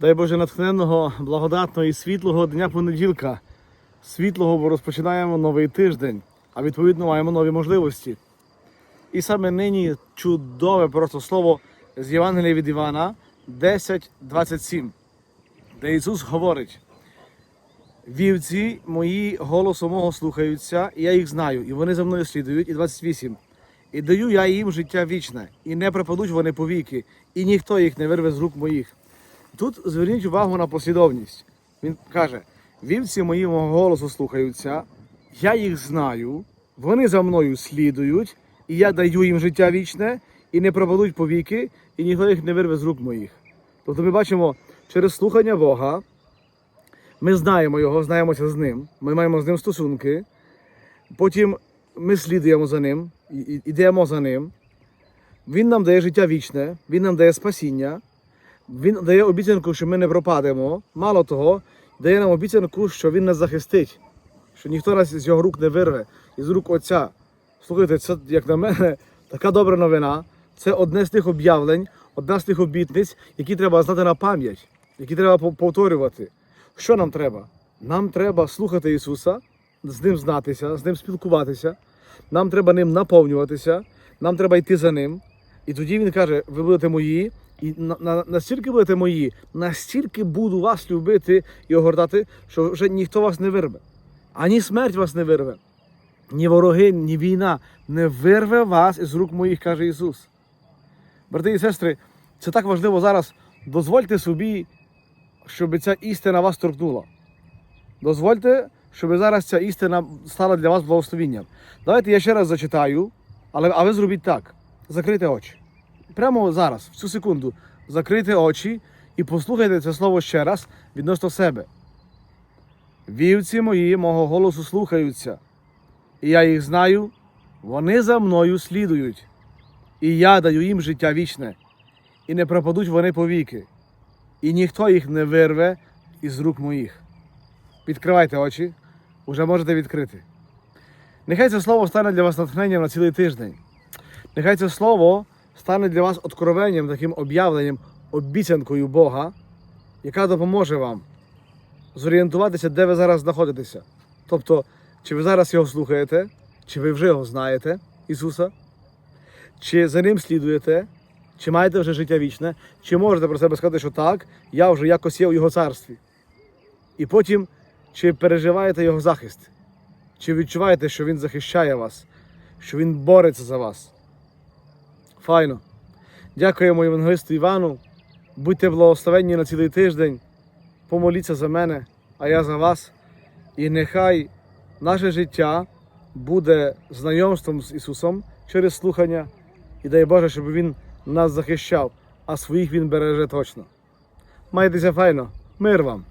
Дай Боже натхненного, благодатного і світлого дня понеділка. Світлого, бо розпочинаємо новий тиждень, а відповідно маємо нові можливості. І саме нині чудове просто слово з Євангелія від Івана 10.27, де Ісус говорить: Вівці мої голосу мого слухаються, і я їх знаю, і вони за мною слідують. І 28. І даю я їм життя вічне, і не пропадуть вони повіки, і ніхто їх не вирве з рук моїх. Тут зверніть увагу на послідовність. Він каже: вівці мої голосу слухаються, я їх знаю, вони за мною слідують, і я даю їм життя вічне, і не пропадуть повіки, і ніхто їх не вирве з рук моїх. Тобто ми бачимо через слухання Бога, ми знаємо його, знаємося з ним, ми маємо з ним стосунки, потім ми слідуємо за ним, ідемо за ним. Він нам дає життя вічне, він нам дає спасіння, він дає обіцянку, що ми не пропадемо. Мало того, дає нам обіцянку, що він нас захистить, що ніхто нас з його рук не вирве, із рук Отця. Слухайте, це, як на мене, така добра новина. Це одне з тих об'явлень, одна з тих обітниць, які треба знати на пам'ять, які треба повторювати. Що нам треба? Нам треба слухати Ісуса, з ним знатися, з ним спілкуватися. Нам треба ним наповнюватися, нам треба йти за ним. І тоді він каже: ви будете мої, і на, на, настільки будете мої, настільки буду вас любити і огортати, що вже ніхто вас не вирве. Ані смерть вас не вирве, ні вороги, ні війна не вирве вас із рук моїх, каже Ісус. Брати і сестри, це так важливо зараз. Дозвольте собі, щоб ця істина вас торкнула. Дозвольте, щоб зараз ця істина стала для вас благословенням. Давайте я ще раз зачитаю, але а ви зробіть так: закрийте очі. Прямо зараз, в цю секунду, закрийте очі і послухайте це слово ще раз відносно себе. Вівці мої мого голосу слухаються, і я їх знаю, вони за мною слідують, і я даю їм життя вічне, і не пропадуть вони повіки, і ніхто їх не вирве із рук моїх. Відкривайте очі, уже можете відкрити. Нехай це слово стане для вас натхненням на цілий тиждень. Нехай це слово стане для вас откровенням, таким об'явленням, обіцянкою Бога, яка допоможе вам зорієнтуватися, де ви зараз знаходитеся. Тобто, чи ви зараз його слухаєте, чи ви вже його знаєте, Ісуса, чи за ним слідуєте, чи маєте вже життя вічне, чи можете про себе сказати, що так, я вже якось є у Його царстві. І потім, чи переживаєте Його захист, чи відчуваєте, що Він захищає вас, що Він бореться за вас. Файно. Дякуємо Євангелисту Івану. Будьте благословенні на цілий тиждень. Помоліться за мене, а я за вас. І нехай наше життя буде знайомством з Ісусом через слухання. І дай Боже, щоб Він нас захищав, а своїх Він береже точно. Майтеся файно, мир вам!